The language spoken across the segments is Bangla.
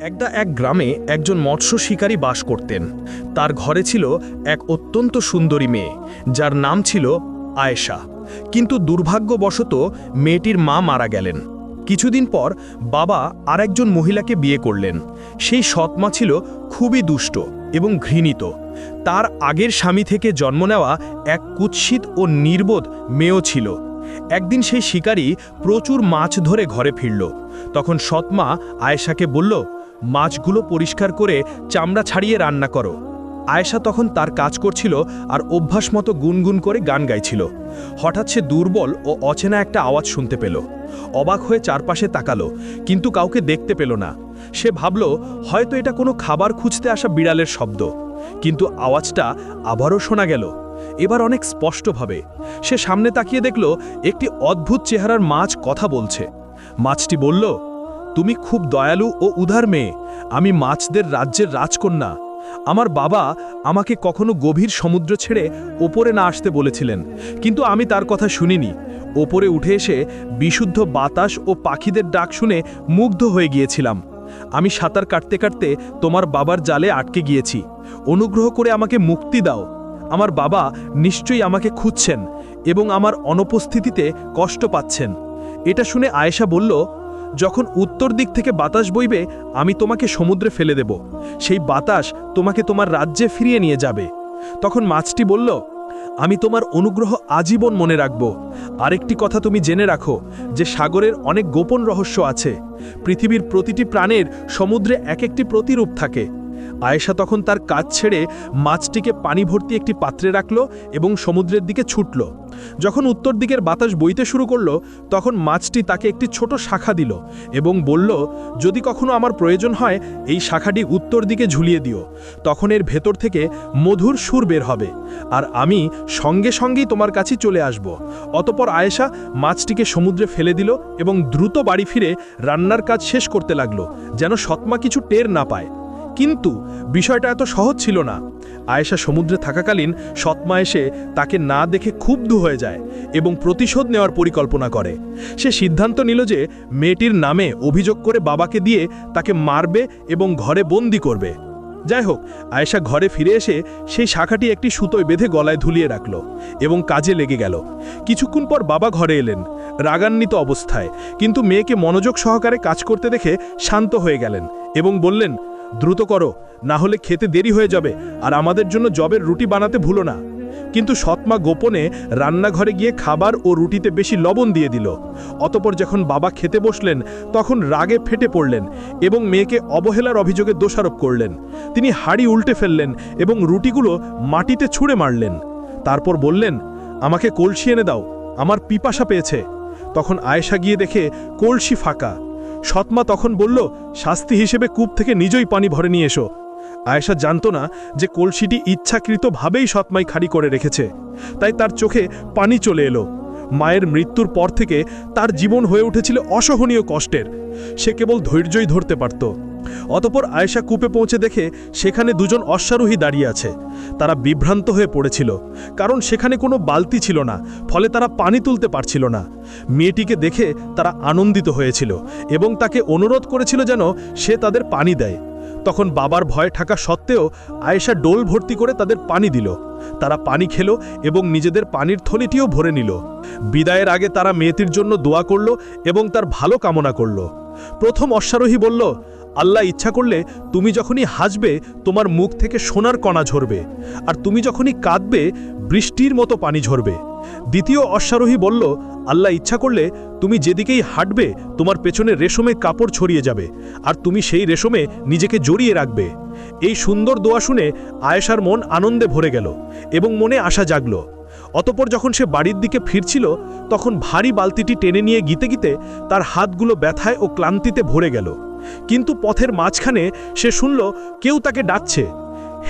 একটা এক গ্রামে একজন মৎস্য শিকারী বাস করতেন। তার ঘরে ছিল এক অত্যন্ত সুন্দরী মেয়ে, যার নাম ছিল আয়েশা। কিন্তু দুর্ভাগ্যবশত মেয়েটির মা মারা গেলেন। কিছুদিন পর বাবা আরেকজন মহিলাকে বিয়ে করলেন। সেই সৎমা ছিল খুবই দুষ্ট এবং ঘৃণিত। তার আগের স্বামী থেকে জন্ম নেওয়া এক কুৎসিত ও নির্বোধ মেয়েও ছিল। একদিন সেই শিকারী প্রচুর মাছ ধরে ঘরে ফিরল। তখন সৎমা আয়েশাকে বলল মাছগুলো পরিষ্কার করে চামড়া ছাড়িয়ে রান্না করো। আয়েশা তখন তার কাজ করছিল আর অভ্যাস মতো গুনগুন করে গান গাইছিল। হঠাৎ সে দুর্বল ও অচেনা একটা আওয়াজ শুনতে পেল। অবাক হয়ে চারপাশে তাকালো, কিন্তু কাউকে দেখতে পেল না। সে ভাবল, হয়তো এটা কোনো খাবার খুঁজতে আসা বিড়ালের শব্দ। কিন্তু আওয়াজটা আবারও শোনা গেল, এবার অনেক স্পষ্টভাবে। সে সামনে তাকিয়ে দেখল, একটি অদ্ভুত চেহারার মাছ কথা বলছে। মাছটি বলল তুমি খুব দয়ালু ও উদার মেয়ে। আমি মাছদের রাজ্যের রাজকন্যা। আমার বাবা আমাকে কখনো গভীর সমুদ্র ছেড়ে ওপরে না আসতে বলেছিলেন। কিন্তু আমি তার কথা শুনিনি। ওপরে উঠে এসে বিশুদ্ধ বাতাস ও পাখিদের ডাক শুনে মুগ্ধ হয়ে গিয়েছিলাম। আমি সাঁতার কাটতে কাটতে তোমার বাবার জালে আটকে গিয়েছি। অনুগ্রহ করে আমাকে মুক্তি দাও। আমার বাবা নিশ্চয়ই আমাকে খুঁজছেন এবং আমার অনুপস্থিতিতে কষ্ট পাচ্ছেন। এটা শুনে আয়েশা বলল যখন উত্তর দিক থেকে বাতাস বইবে, আমি তোমাকে সমুদ্রে ফেলে দেব। সেই বাতাস তোমাকে তোমার রাজ্যে ফিরিয়ে নিয়ে যাবে। তখন মাছটি বলল, আমি তোমার অনুগ্রহ আজীবন মনে রাখব। আরেকটি কথা তুমি জেনে রাখো, যে সাগরের অনেক গোপন রহস্য আছে। পৃথিবীর প্রতিটি প্রাণের সমুদ্রে এক একটি প্রতিরূপ থাকে। আয়েশা তখন তার কাজ ছেড়ে মাছটিকে পানি ভর্তি একটি পাত্রে রাখল এবং সমুদ্রের দিকে ছুটল। যখন উত্তর দিকের বাতাস বইতে শুরু করল, তখন মাছটি তাকে একটি ছোট শাখা দিল এবং বলল, যদি কখনো আমার প্রয়োজন হয়, এই শাখাটি উত্তর দিকে ঝুলিয়ে দিও। তখন এর ভেতর থেকে মধুর সুর বের হবে। আর আমি সঙ্গে সঙ্গেই তোমার কাছে চলে আসব। অতপর আয়েশা মাছটিকে সমুদ্রে ফেলে দিল এবং দ্রুত বাড়ি ফিরে রান্নার কাজ শেষ করতে লাগল, যেন সৎমা কিছু টের না পায়। কিন্তু বিষয়টা এত সহজ ছিল না। আয়েশা সমুদ্রে থাকাকালীন সৎমা এসে তাকে না দেখে ক্ষুব্ধ হয়ে যায় এবং প্রতিশোধ নেওয়ার পরিকল্পনা করে। সে সিদ্ধান্ত নিল যে মেয়েটির নামে অভিযোগ করে বাবাকে দিয়ে তাকে মারবে এবং ঘরে বন্দি করবে। যাই হোক, আয়েশা ঘরে ফিরে এসে সেই শাখাটি একটি সুতোয় বেঁধে গলায় ধুলিয়ে রাখল এবং কাজে লেগে গেল। কিছুক্ষণ পর বাবা ঘরে এলেন, রাগান্বিত অবস্থায়। কিন্তু মেয়েকে মনোযোগ সহকারে কাজ করতে দেখে শান্ত হয়ে গেলেন এবং বললেন দ্রুত করো, না হলে খেতে দেরি হয়ে যাবে আর আমাদের জন্য জবের রুটি বানাতে ভুলো না। কিন্তু সৎমা গোপনে রান্নাঘরে গিয়ে খাবার ও রুটিতে বেশি লবণ দিয়ে দিল। অতপর যখন বাবা খেতে বসলেন, তখন রাগে ফেটে পড়লেন এবং মেয়েকে অবহেলার অভিযোগে দোষারোপ করলেন। তিনি হাড়ি উল্টে ফেললেন এবং রুটিগুলো মাটিতে ছুঁড়ে মারলেন। তারপর বললেন, আমাকে কলসি এনে দাও, আমার পিপাসা পেয়েছে। তখন আয়েশা গিয়ে দেখে, কলসি ফাঁকা। সৎমা তখন বলল, শাস্তি হিসেবে কূপ থেকে নিজই পানি ভরে নিয়ে এসো। আয়েশা জানত না যে কলসিটি ইচ্ছাকৃতভাবেই সৎমাই খারি করে রেখেছে। তাই তার চোখে পানি চলে এলো। মায়ের মৃত্যুর পর থেকে তার জীবন হয়ে উঠেছিল অসহনীয় কষ্টের। সে কেবল ধৈর্যই ধরতে পারত। অতপর আয়েশা কূপে পৌঁছে দেখে সেখানে দুজন অশ্বারোহী দাঁড়িয়ে আছে। তারা বিভ্রান্ত হয়ে পড়েছিল, কারণ সেখানে কোনো বালতি ছিল না, ফলে তারা পানি তুলতে পারছিল না। মেয়েটিকে দেখে তারা আনন্দিত হয়েছিল এবং তাকে অনুরোধ করেছিল যেন সে তাদের পানি দেয়। তখন বাবার ভয় থাকা সত্ত্বেও আয়েশা ডোল ভর্তি করে তাদের পানি দিল। তারা পানি খেলো এবং নিজেদের পানির থলিটিও ভরে নিল। বিদায়ের আগে তারা মেয়েটির জন্য দোয়া করল এবং তার ভালো কামনা করল। প্রথম অশ্বারোহী বলল আল্লাহ ইচ্ছা করলে তুমি যখনই হাসবে, তোমার মুখ থেকে সোনার কণা ঝরবে। আর তুমি যখনই কাঁদবে, বৃষ্টির মতো পানি ঝরবে। দ্বিতীয় অশ্বারোহী বলল, আল্লাহ ইচ্ছা করলে তুমি যেদিকেই হাঁটবে, তোমার পেছনে রেশমে কাপড় ছড়িয়ে যাবে, আর তুমি সেই রেশমে নিজেকে জড়িয়ে রাখবে। এই সুন্দর দোয়া শুনে আয়েশার মন আনন্দে ভরে গেল এবং মনে আশা জাগল। অতপর যখন সে বাড়ির দিকে ফিরছিল, তখন ভারী বালতিটি টেনে নিয়ে গিতে গিতে তার হাতগুলো ব্যথায় ও ক্লান্তিতে ভরে গেল। কিন্তু পথের মাঝখানে সে শুনল, কেউ তাকে ডাকছে।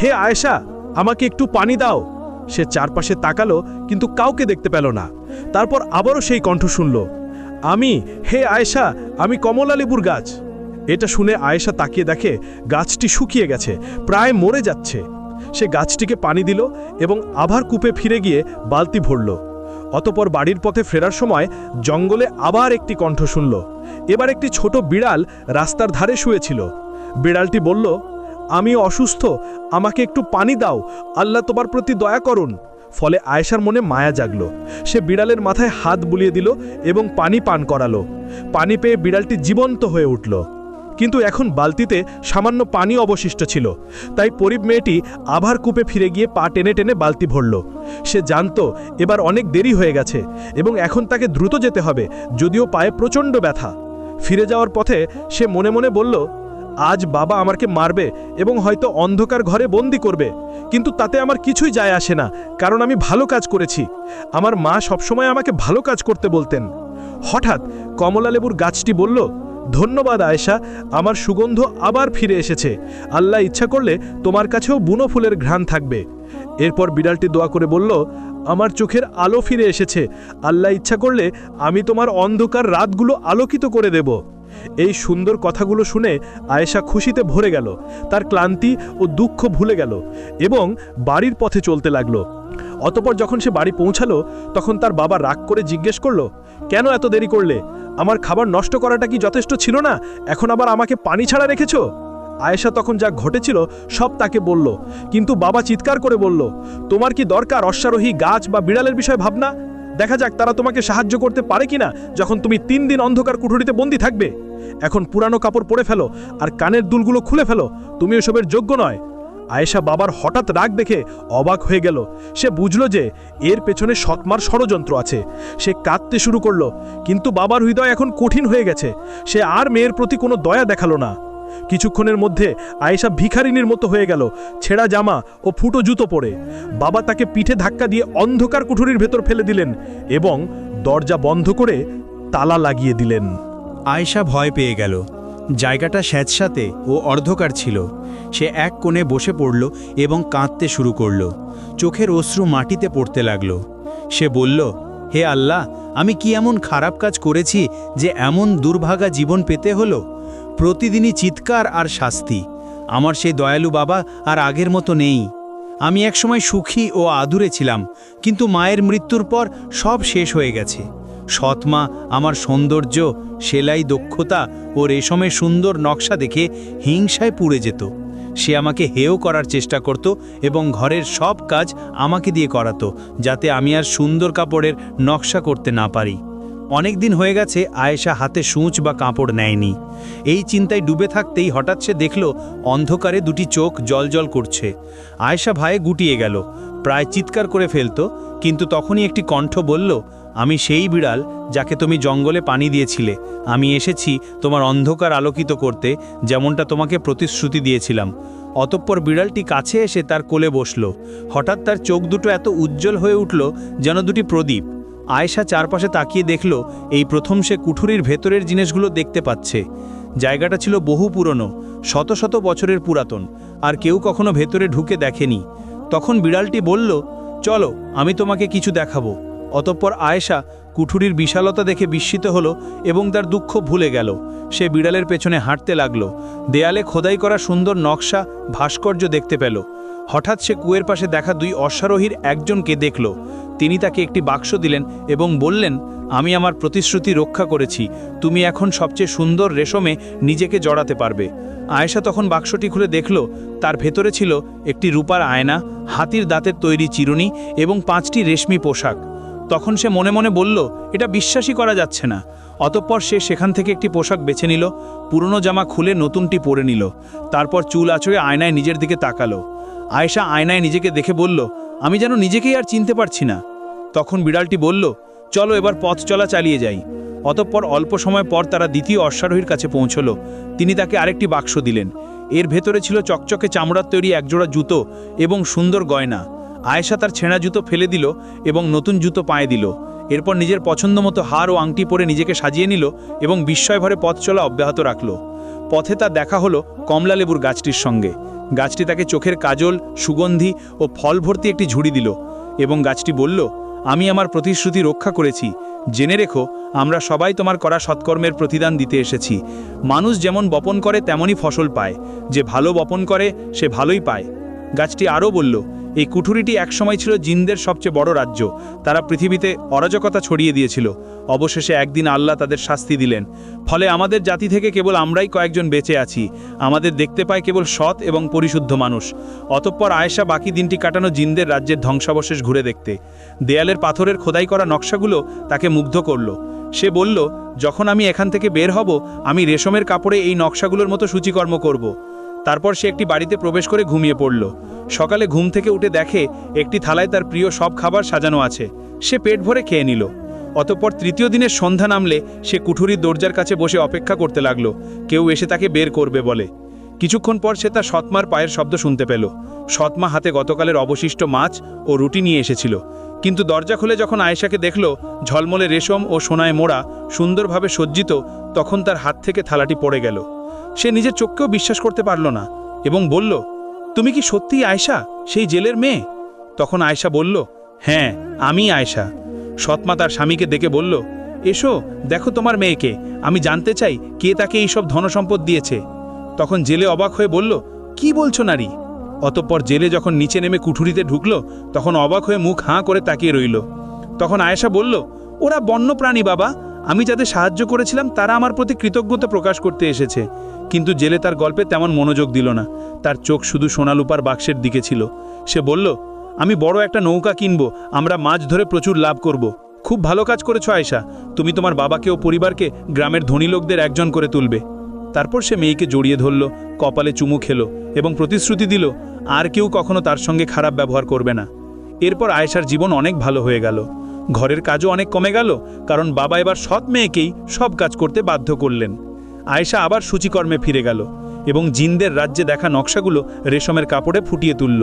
হে আয়েশা, আমাকে একটু পানি দাও। সে চারপাশে তাকালো, কিন্তু কাউকে দেখতে পেল না। তারপর আবারও সেই কণ্ঠ শুনল, আমি, হে আয়েশা, আমি কমলা লেবুর গাছ। এটা শুনে আয়েশা তাকিয়ে দেখে গাছটি শুকিয়ে গেছে, প্রায় মরে যাচ্ছে। সে গাছটিকে পানি দিল এবং আবার কূপে ফিরে গিয়ে বালতি ভরল। অতপর বাড়ির পথে ফেরার সময় জঙ্গলে আবার একটি কণ্ঠ শুনল। এবার একটি ছোট বিড়াল রাস্তার ধারে শুয়েছিল। বিড়ালটি বলল, আমি অসুস্থ, আমাকে একটু পানি দাও, আল্লাহ তোমার প্রতি দয়া করুন। ফলে আয়েশার মনে মায়া জাগল। সে বিড়ালের মাথায় হাত বুলিয়ে দিল এবং পানি পান করালো। পানি পেয়ে বিড়ালটি জীবন্ত হয়ে উঠল। কিন্তু এখন বালতিতে সামান্য পানি অবশিষ্ট ছিল। তাই পরিব মেয়েটি আভার কূপে ফিরে গিয়ে পা টেনে টেনে বালতি ভরল। সে জানতো, এবার অনেক দেরি হয়ে গেছে এবং এখন তাকে দ্রুত যেতে হবে, যদিও পায়ে প্রচণ্ড ব্যথা। ফিরে যাওয়ার পথে সে মনে মনে বলল, আজ বাবা আমাকে মারবে এবং হয়তো অন্ধকার ঘরে বন্দি করবে, কিন্তু তাতে আমার কিছুই যায় আসে না, কারণ আমি ভালো কাজ করেছি। আমার মা সবসময় আমাকে ভালো কাজ করতে বলতেন। হঠাৎ কমলালেবুর গাছটি বলল ধন্যবাদ, আয়েশা। আমার সুগন্ধ আবার ফিরে এসেছে। আল্লাহ ইচ্ছা করলে তোমার কাছেও বুনো ফুলের ঘ্রাণ থাকবে। এরপর বিড়ালটি দোয়া করে বলল, আমার চোখের আলো ফিরে এসেছে। আল্লাহ ইচ্ছা করলে আমি তোমার অন্ধকার রাতগুলো আলোকিত করে দেব। এই সুন্দর কথাগুলো শুনে আয়েশা খুশিতে ভরে গেল। তার ক্লান্তি ও দুঃখ ভুলে গেল এবং বাড়ির পথে চলতে লাগল। অতপর যখন সে বাড়ি পৌঁছালো, তখন তার বাবা রাগ করে জিজ্ঞেস করল, কেন এত দেরি করলে? আমার খাবার নষ্ট করাটা কি যথেষ্ট ছিল না? এখন আবার আমাকে পানি ছাড়া রেখেছ? আয়েশা তখন যা ঘটেছিল সব তাকে বলল, কিন্তু বাবা চিৎকার করে বলল, তোমার কি দরকার অশ্বারোহী, গাছ বা বিড়ালের বিষয়ে ভাবনা? দেখা যাক তারা তোমাকে সাহায্য করতে পারে কিনা যখন তুমি তিন দিন অন্ধকার কুঠুরিতে বন্দি থাকবে। এখন পুরানো কাপড় পরে ফেলো আর কানের দুলগুলো খুলে ফেলো। তুমি এসবের যোগ্য নয়। আয়েশা বাবার হঠাৎ রাগ দেখে অবাক হয়ে গেল। সে বুঝল যে এর পেছনে সৎমার ষড়যন্ত্র আছে। সে কাঁদতে শুরু করল, কিন্তু বাবার হৃদয় এখন কঠিন হয়ে গেছে। সে আর মেয়ের প্রতি কোনো দয়া দেখাল না। কিছুক্ষণের মধ্যে আয়েশা ভিখারিনীর মতো হয়ে গেল, ছেঁড়া জামা ও ফুটো জুতো পরে। বাবা তাকে পিঠে ধাক্কা দিয়ে অন্ধকার কুঠুরির ভেতর ফেলে দিলেন এবং দরজা বন্ধ করে তালা লাগিয়ে দিলেন। আয়েশা ভয় পেয়ে গেল। জায়গাটা স্যাঁতসাতে ও অর্ধকার ছিল। সে এক কোণে বসে পড়ল এবং কাঁদতে শুরু করল। চোখের অশ্রু মাটিতে পড়তে লাগল। সে বলল, হে আল্লাহ, আমি কি এমন খারাপ কাজ করেছি যে এমন দুর্ভাগা জীবন পেতে হলো? প্রতিদিনই চিৎকার আর শাস্তি। আমার সেই দয়ালু বাবা আর আগের মতো নেই। আমি একসময় সুখী ও আদুরে ছিলাম, কিন্তু মায়ের মৃত্যুর পর সব শেষ হয়ে গেছে। সৎমা, আমার সৌন্দর্য, সেলাই দক্ষতা ও রেশমের সুন্দর নকশা দেখে হিংসায় পুড়ে যেত। সে আমাকে হেয় করার চেষ্টা করত এবং ঘরের সব কাজ আমাকে দিয়ে করাতো, যাতে আমি আর সুন্দর কাপড়ের নকশা করতে না পারি। অনেক দিন হয়ে গেছে আয়েশা হাতে সূঁচ বা কাপড় নেয়নি। এই চিন্তায় ডুবে থাকতেই হঠাৎ সে দেখল অন্ধকারে দুটি চোখ জলজল করছে। আয়েশা ভয়ে গুটিয়ে গেল, প্রায় চিৎকার করে ফেলত, কিন্তু তখনই একটি কণ্ঠ বলল আমি সেই বিড়াল যাকে তুমি জঙ্গলে পানি দিয়েছিলে। আমি এসেছি তোমার অন্ধকার আলোকিত করতে, যেমনটা তোমাকে প্রতিশ্রুতি দিয়েছিলাম। অতঃপর বিড়ালটি কাছে এসে তার কোলে বসল। হঠাৎ তার চোখ দুটো এত উজ্জ্বল হয়ে উঠল যেন দুটি প্রদীপ। আয়েশা চারপাশে তাকিয়ে দেখল, এই প্রথম সে কুঠুরির ভেতরের জিনিসগুলো দেখতে পাচ্ছে। জায়গাটা ছিল বহু পুরনো, শত শত বছরের পুরাতন, আর কেউ কখনো ভেতরে ঢুকে দেখেনি। তখন বিড়ালটি বলল, চলো, আমি তোমাকে কিছু দেখাবো। অতঃপর আয়েশা কুঠুরির বিশালতা দেখে বিস্মিত হলো এবং তার দুঃখ ভুলে গেল। সে বিড়ালের পেছনে হাঁটতে লাগল। দেয়ালে খোদাই করা সুন্দর নকশা ভাস্কর্য দেখতে পেল। হঠাৎ সে কুয়ের পাশে দেখা দুই অশ্বারোহীর একজনকে দেখল। তিনি তাকে একটি বাক্স দিলেন এবং বললেন, আমি আমার প্রতিশ্রুতি রক্ষা করেছি। তুমি এখন সবচেয়ে সুন্দর রেশমে নিজেকে জড়াতে পারবে। আয়েশা তখন বাক্সটি খুলে দেখল, তার ভেতরে ছিল একটি রূপার আয়না, হাতির দাঁতের তৈরি চিরুনি এবং পাঁচটি রেশমি পোশাক। তখন সে মনে মনে বলল, এটা বিশ্বাসই করা যাচ্ছে না। অতঃপর সে সেখান থেকে একটি পোশাক বেছে নিল, পুরনো জামা খুলে নতুনটি পরে নিল, তারপর চুল আঁচড়ে আয়নায় নিজের দিকে তাকালো। আয়েশা আয়নায় নিজেকে দেখে বলল, আমি যেন নিজেকেই আর চিনতে পারছি না। তখন বিড়ালটি বলল, চলো এবার পথ চলা চালিয়ে যাই। অতঃপর অল্প সময় পর তারা দ্বিতীয় অশ্বারোহীর কাছে পৌঁছল। তিনি তাকে আরেকটি বাক্স দিলেন। এর ভেতরে ছিল চকচকে চামড়ার তৈরি একজোড়া জুতো এবং সুন্দর গয়না। আয়েশা তার ছেঁড়া জুতো ফেলে দিল এবং নতুন জুতো পায়ে দিল। এরপর নিজের পছন্দ মতো হার ও আংটি পরে নিজেকে সাজিয়ে নিল এবং বিস্ময়ভরে পথ চলা অব্যাহত রাখল। পথে তার দেখা হলো কমলালেবুর গাছটির সঙ্গে। গাছটি তাকে চোখের কাজল, সুগন্ধি ও ফল ভর্তি একটি ঝুড়ি দিল এবং গাছটি বলল, আমি আমার প্রতিশ্রুতি রক্ষা করেছি। জেনে রেখো, আমরা সবাই তোমার করা সৎকর্মের প্রতিদান দিতে এসেছি। মানুষ যেমন বপন করে, তেমনই ফসল পায়। যে ভালো বপন করে, সে ভালোই পায়। গাছটি আরও বলল এই কুঠুরিটি একসময় ছিল জিনদের সবচেয়ে বড় রাজ্য। তারা পৃথিবীতে অরাজকতা ছড়িয়ে দিয়েছিল। অবশেষে একদিন আল্লাহ তাদের শাস্তি দিলেন। ফলে আমাদের জাতি থেকে কেবল আমরাই কয়েকজন বেঁচে আছি। আমাদের দেখতে পায় কেবল সৎ এবং পরিশুদ্ধ মানুষ। অতঃপর আয়েশা বাকি দিনটি কাটানো জিনদের রাজ্যের ধ্বংসাবশেষ ঘুরে দেখতে। দেয়ালের পাথরের খোদাই করা নকশাগুলো তাকে মুগ্ধ করল। সে বলল, যখন আমি এখান থেকে বের হব, আমি রেশমের কাপড়ে এই নকশাগুলোর মতো সূচিকর্ম করব। তারপর সে একটি বাড়িতে প্রবেশ করে ঘুমিয়ে পড়ল। সকালে ঘুম থেকে উঠে দেখে একটি থালায় তার প্রিয় সব খাবার সাজানো আছে। সে পেট ভরে খেয়ে নিল। অতঃপর তৃতীয় দিনের সন্ধ্যা নামলে সে কুঠুরির দরজার কাছে বসে অপেক্ষা করতে লাগল। কেউ এসে তাকে বের করবে বলে। কিছুক্ষণ পর সে তার সৎমার পায়ের শব্দ শুনতে পেল। সৎমা হাতে গতকালের অবশিষ্ট মাছ ও রুটি নিয়ে এসেছিল। কিন্তু দরজা খুলে যখন আয়েশাকে দেখল, ঝলমলে রেশম ও সোনায় মোড়া সুন্দরভাবে সজ্জিত, তখন তার হাত থেকে থালাটি পড়ে গেল। সে নিজের চোখকেও বিশ্বাস করতে পারল না এবং বলল, তুমি কি সত্যিই আয়শা, সেই জেলের মেয়ে? তখন আয়শা বলল হ্যাঁ আমি আয়শা। সৎমা তার স্বামীকে ডেকে বলল, এসো, দেখো তোমার মেয়েকে, আমি জানতে চাই কে তাকে এইসব ধনসম্পদ দিয়েছে। তখন জেলে অবাক হয়ে বলল, কি বলছো নারী? অতঃপর জেলে যখন নিচে নেমে কুঠুরিতে ঢুকলো, তখন অবাক হয়ে মুখ হাঁ করে তাকিয়ে রইল। তখন আয়েশা বলল, ওরা বন্যপ্রাণী বাবা, আমি যাদের সাহায্য করেছিলাম তারা আমার প্রতি কৃতজ্ঞতা প্রকাশ করতে এসেছে। কিন্তু জেলে তার গল্পে তেমন মনোযোগ দিল না। তার চোখ শুধু সোনালুপার বাক্সের দিকে ছিল। সে বলল, আমি বড় একটা নৌকা কিনবো, আমরা মাছ ধরে প্রচুর লাভ করব। খুব ভালো কাজ করেছ, আয়েশা। তুমি তোমার বাবাকে ও পরিবারকে গ্রামের ধনী লোকদের একজন করে তুলবে। তারপর সে মেয়েকে জড়িয়ে ধরল, কপালে চুমু খেলো এবং প্রতিশ্রুতি দিল, আর কেউ কখনো তার সঙ্গে খারাপ ব্যবহার করবে না। এরপর আয়েশার জীবন অনেক ভালো হয়ে গেল। ঘরের কাজও অনেক কমে গেল, কারণ বাবা এবার সৎ মেয়েকেই সব কাজ করতে বাধ্য করলেন। আয়েশা আবার সূচিকর্মে ফিরে গেল এবং জিনদের রাজ্যে দেখা নকশাগুলো রেশমের কাপড়ে ফুটিয়ে তুলল।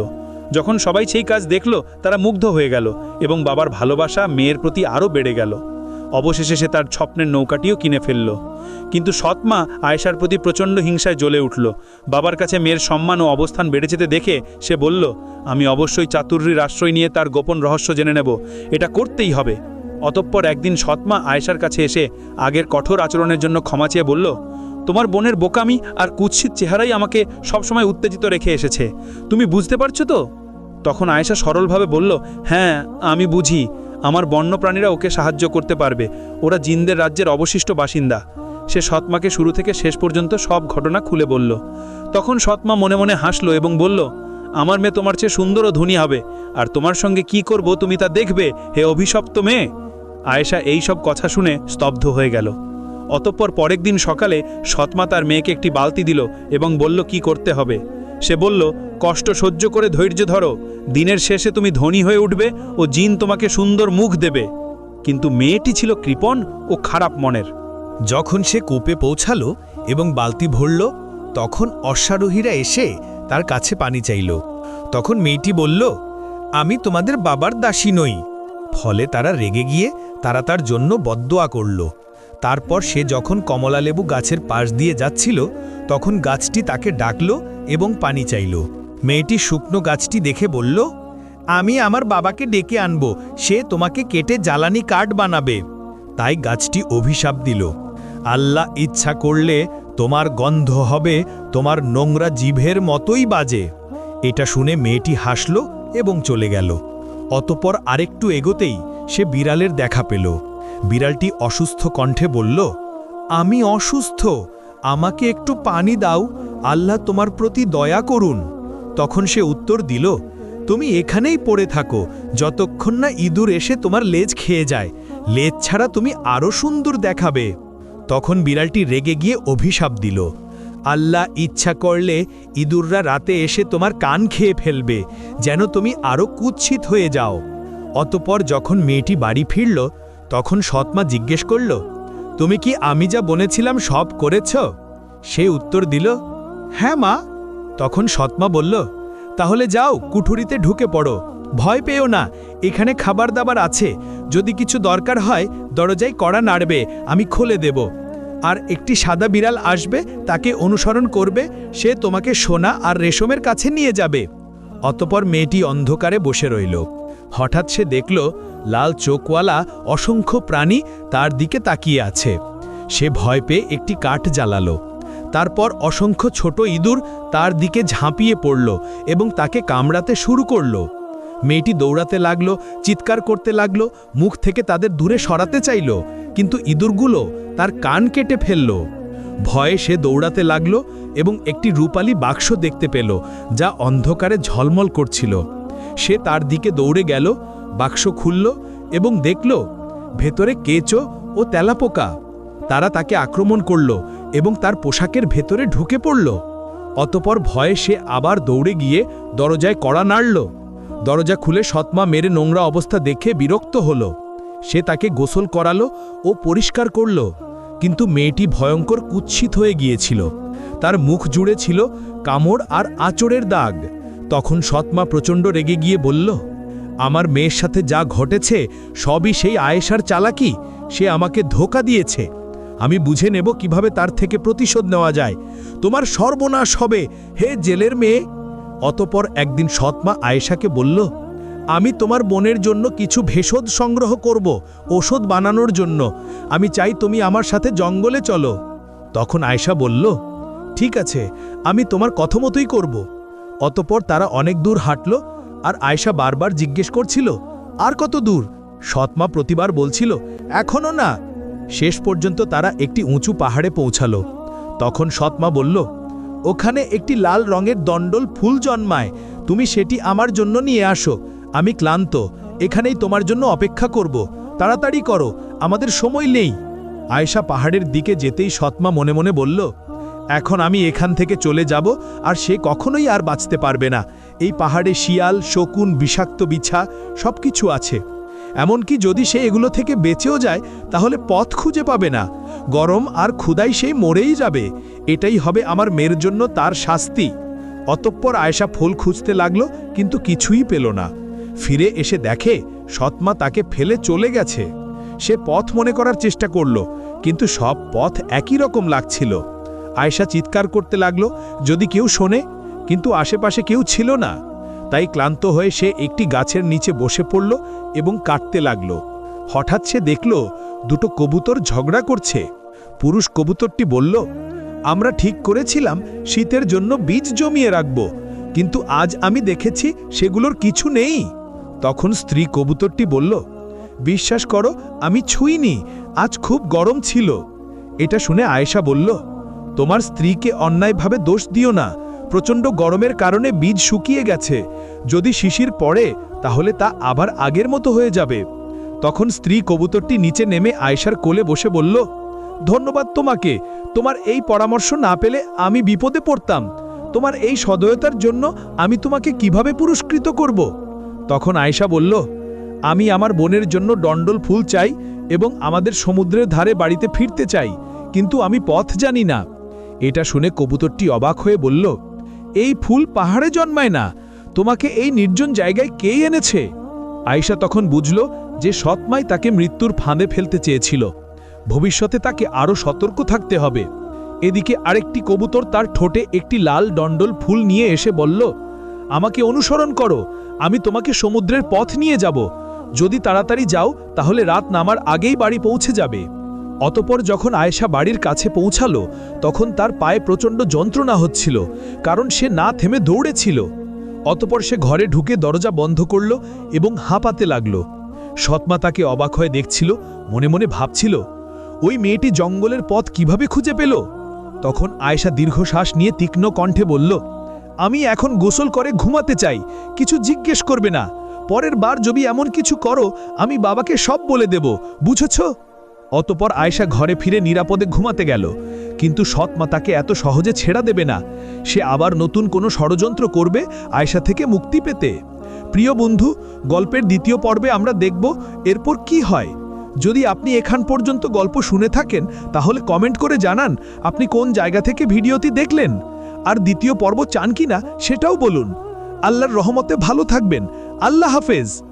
যখন সবাই সেই কাজ দেখল, তারা মুগ্ধ হয়ে গেল এবং বাবার ভালোবাসা মেয়ের প্রতি আরও বেড়ে গেল। অবশেষে সে তার স্বপ্নের নৌকাটিও কিনে ফেলল। কিন্তু সৎমা আয়েশার প্রতি প্রচণ্ড হিংসায় জ্বলে উঠল। বাবার কাছে মেয়ের সম্মান ও অবস্থান বেড়ে যেতে দেখে সে বলল, আমি অবশ্যই চাতুর্যীর আশ্রয় নিয়ে তার গোপন রহস্য জেনে নেব। এটা করতেই হবে। অতঃপর একদিন সৎমা আয়েশার কাছে এসে আগের কঠোর আচরণের জন্য ক্ষমা চেয়ে বলল তোমার বোনের বোকামি আর কুৎসিত চেহারাই আমাকে সবসময় উত্তেজিত রেখে এসেছে। তুমি বুঝতে পারছ তো? তখন আয়েশা সরলভাবে বলল হ্যাঁ আমি বুঝি। আমার বন্যপ্রাণীরা ওকে সাহায্য করতে পারবে। ওরা জিনদের রাজ্যের অবশিষ্ট বাসিন্দা। সে সৎমাকে শুরু থেকে শেষ পর্যন্ত সব ঘটনা খুলে বলল। তখন সৎমা মনে মনে হাসলো এবং বলল, আমার মেয়ে তোমার চেয়ে সুন্দর ও ধনী হবে। আর তোমার সঙ্গে কি করব তুমি তা দেখবে, হে অভিশপ্ত মেয়ে? আয়েশা এই সব কথা শুনে স্তব্ধ হয়ে গেল। অতঃপর পরের দিন সকালে সৎমা তার মেয়েকে একটি বালতি দিল এবং বলল, কি করতে হবে? সে বলল, কষ্ট সহ্য করে ধৈর্য ধরো। দিনের শেষে তুমি ধনী হয়ে উঠবে ও জিন তোমাকে সুন্দর মুখ দেবে। কিন্তু মেয়েটি ছিল কৃপণ ও খারাপ মনের। যখন সে কূপে পৌঁছালো এবং বালতি ভরল, তখন অশ্বারোহীরা এসে তার কাছে পানি চাইল। তখন মেয়েটি বলল, আমি তোমাদের বাবার দাসী নই। ফলে তারা রেগে গিয়ে তারা তার জন্য বদদোয়া করল। তারপর সে যখন কমলালেবু গাছের পাশ দিয়ে যাচ্ছিল, তখন গাছটি তাকে ডাকল এবং পানি চাইল। মেয়েটি শুকনো গাছটি দেখে বলল, আমি আমার বাবাকে ডেকে আনব, সে তোমাকে কেটে জ্বালানি কাঠ বানাবে। তাই গাছটি অভিশাপ দিল। আল্লাহ ইচ্ছা করলে তোমার গন্ধ হবে, তোমার নোংরা জিভের মতোই বাজে। এটা শুনে মেয়েটি হাসল এবং চলে গেল। অতপর আরেকটু এগোতেই সে বিড়ালের দেখা পেল। বিড়ালটি অসুস্থ কণ্ঠে বলল, আমি অসুস্থ, আমাকে একটু পানি দাও, আল্লাহ তোমার প্রতি দয়া করুন। তখন সে উত্তর দিল, তুমি এখানেই পড়ে থাকো, যতক্ষণ না ইঁদুর এসে তোমার লেজ খেয়ে যায়, লেজ ছাড়া তুমি আরও সুন্দর দেখাবে। তখন বিড়ালটি রেগে গিয়ে অভিশাপ দিল, আল্লাহ ইচ্ছা করলে ইঁদুররা রাতে এসে তোমার কান খেয়ে ফেলবে, যেন তুমি আরও কুৎসিত হয়ে যাও। অতপর যখন মেয়েটি বাড়ি ফিরল তখন সৎমা জিজ্ঞেস করল, তুমি কি আমি যা বলেছিলাম সব করেছ? সে উত্তর দিল হ্যাঁ মা। তখন সৎমা বলল, তাহলে যাও, কুঠুরিতে ঢুকে পড়ো। ভয় পেও না, এখানে খাবার দাবার আছে। যদি কিছু দরকার হয়, দরজায় কড়া নাড়বে, আমি খুলে দেব। আর একটি সাদা বিড়াল আসবে, তাকে অনুসরণ করবে, সে তোমাকে সোনা আর রেশমের কাছে নিয়ে যাবে। অতপর মেয়েটি অন্ধকারে বসে রইল। হঠাৎ সে দেখল লাল চোখওয়ালা অসংখ্য প্রাণী তার দিকে তাকিয়ে আছে। সে ভয় পেয়ে একটি কাঠ জ্বালালো। তারপর অসংখ্য ছোট ইঁদুর তার দিকে ঝাঁপিয়ে পড়ল এবং তাকে কামড়াতে শুরু করল। মেয়েটি দৌড়াতে লাগল, চিৎকার করতে লাগল, মুখ থেকে তাদের দূরে সরাতে চাইল, কিন্তু ইঁদুরগুলো তার কান কেটে ফেলল। ভয়ে সে দৌড়াতে লাগল এবং একটি রূপালী বাক্স দেখতে পেল, যা অন্ধকারে ঝলমল করছিল। সে তার দিকে দৌড়ে গেল, বাক্স খুলল এবং দেখল, ভেতরে কেঁচো ও তেলাপোকা। তারা তাকে আক্রমণ করল এবং তার পোশাকের ভেতরে ঢুকে পড়ল। অতপর ভয়ে সে আবার দৌড়ে গিয়ে দরজায় কড়া নাড়ল। দরজা খুলে সৎমা মেরে নোংরা অবস্থা দেখে বিরক্ত হল। সে তাকে গোসল করালো ও পরিষ্কার করল, কিন্তু মেয়েটি ভয়ঙ্কর কুৎসিত হয়ে গিয়েছিল। তার মুখ জুড়ে ছিল কামড় আর আঁচড়ের দাগ। তখন সৎমা প্রচণ্ড রেগে গিয়ে বলল, আমার মেয়ের সাথে যা ঘটেছে, সবই সেই আয়েশার চালাকি। সে আমাকে ধোকা দিয়েছে। আমি বুঝে নেব কীভাবে তার থেকে প্রতিশোধ নেওয়া যায়। তোমার সর্বনাশ হবে, হে জেলের মেয়ে! অতপর একদিন সৎমা আয়েশাকে বলল, আমি তোমার বোনের জন্য কিছু ভেষজ সংগ্রহ করব, ওষুধ বানানোর জন্য। আমি চাই তুমি আমার সাথে জঙ্গলে চলো। তখন আয়েশা বলল, ঠিক আছে, আমি তোমার কথমতই করব। অতপর তারা অনেক দূর হাঁটল আর আয়েশা বারবার জিজ্ঞেস করছিল, আর কত দূর? সৎমা প্রতিবার বলছিল এখনও না। শেষ পর্যন্ত তারা একটি উঁচু পাহাড়ে পৌঁছালো। তখন সৎমা বলল, ওখানে একটি লাল রঙের দণ্ডল ফুল জন্মায়। তুমি সেটি আমার জন্য নিয়ে আসো। আমি ক্লান্ত। এখানেই তোমার জন্য অপেক্ষা করব। তাড়াতাড়ি করো। আমাদের সময় নেই। আয়েশা পাহাড়ের দিকে যেতেই সৎমা মনে মনে বলল এখন আমি এখান থেকে চলে যাব আর সে কখনোই আর বাঁচতে পারবে না। এই পাহাড়ে শিয়াল, শকুন, বিষাক্ত বিছা সব কিছু আছে। এমনকি যদি সে এগুলো থেকে বেঁচেও যায়, তাহলে পথ খুঁজে পাবে না। গরম আর ক্ষুদাই সেই মরেই যাবে। এটাই হবে আমার মেয়ের জন্য তার শাস্তি। অতঃপর আয়েশা ফুল খুঁজতে লাগল, কিন্তু কিছুই পেল না। ফিরে এসে দেখে, সৎমা তাকে ফেলে চলে গেছে। সে পথ মনে করার চেষ্টা করল, কিন্তু সব পথ একই রকম লাগছিল। আয়েশা চিৎকার করতে লাগল, যদি কেউ শোনে, কিন্তু আশেপাশে কেউ ছিল না? তাই ক্লান্ত হয়ে সে একটি গাছের নিচে বসে পড়ল এবং কাটতে লাগল। হঠাৎ সে দেখল, দুটো কবুতর ঝগড়া করছে। পুরুষ কবুতরটি বলল, আমরা ঠিক করেছিলাম, শীতের জন্য বীজ জমিয়ে রাখব, কিন্তু আজ আমি দেখেছি সেগুলোর কিছু নেই। তখন স্ত্রী কবুতরটি বলল, বিশ্বাস করো, আমি ছুঁইনি, আজ খুব গরম ছিল। এটা শুনে আয়েশা বলল তোমার স্ত্রীকে অন্যায়ভাবে দোষ দিও না। প্রচণ্ড গরমের কারণে বীজ শুকিয়ে গেছে। যদি শিশির পড়ে, তাহলে তা আবার আগের মতো হয়ে যাবে। তখন স্ত্রী কবুতরটি নিচে নেমে আয়েশার কোলে বসে বলল, ধন্যবাদ তোমাকে। তোমার এই পরামর্শ না পেলে আমি বিপদে পড়তাম। তোমার এই সদয়তার জন্য আমি তোমাকে কীভাবে পুরস্কৃত করব? তখন আয়েশা বলল, আমি আমার বোনের জন্য ডণ্ডল ফুল চাই এবং আমাদের সমুদ্রের ধারে বাড়িতে ফিরতে চাই, কিন্তু আমি পথ জানি না। এটা শুনে কবুতরটি অবাক হয়ে বলল, এই ফুল পাহাড়ে জন্মায় না। তোমাকে এই নির্জন জায়গায় কে এনেছে? আয়েশা তখন বুঝল যে সৎমাই তাকে মৃত্যুর ফাঁদে ফেলতে চেয়েছিল। ভবিষ্যতে তাকে আরও সতর্ক থাকতে হবে। এদিকে আরেকটি কবুতর তার ঠোঁটে একটি লাল ডণ্ডল ফুল নিয়ে এসে বলল, আমাকে অনুসরণ করো, আমি তোমাকে সমুদ্রের পথ নিয়ে যাব। যদি তাড়াতাড়ি যাও, তাহলে রাত নামার আগেই বাড়ি পৌঁছে যাবে। অতপর যখন আয়েশা বাড়ির কাছে পৌঁছালো, তখন তার পায়ে প্রচণ্ড যন্ত্রণা হচ্ছিল, কারণ সে না থেমে দৌড়েছিল। অতপর সে ঘরে ঢুকে দরজা বন্ধ করল এবং হাঁপাতে লাগল। সৎমা তাকে অবাক হয়ে দেখছিল, মনে মনে ভাবছিল, ওই মেয়েটি জঙ্গলের পথ কীভাবে খুঁজে পেল? তখন আয়েশা দীর্ঘশ্বাস নিয়ে তীক্ষ্ণ কণ্ঠে বলল, আমি এখন গোসল করে ঘুমাতে চাই, কিছু জিজ্ঞেস করবে না। পরের বার যদি এমন কিছু করো, আমি বাবাকে সব বলে দেব, বুঝেছ? অতপর আয়েশা ঘরে ফিরে নিরাপদে ঘুমাতে গেল। কিন্তু সৎ মা তাকে এত সহজে ছেড়া দেবে না। সে আবার নতুন কোনো ষড়যন্ত্র করবে আয়েশা থেকে মুক্তি পেতে। প্রিয় বন্ধু, গল্পের দ্বিতীয় পর্বে আমরা দেখব এরপর কি হয়। যদি আপনি এখান পর্যন্ত গল্প শুনে থাকেন, তাহলে কমেন্ট করে জানান আপনি কোন জায়গা থেকে ভিডিওটি দেখলেন। আর দ্বিতীয় পর্ব চান কিনা সেটাও বলুন। আল্লাহর রহমতে ভালো থাকবেন। আল্লাহ হাফেজ।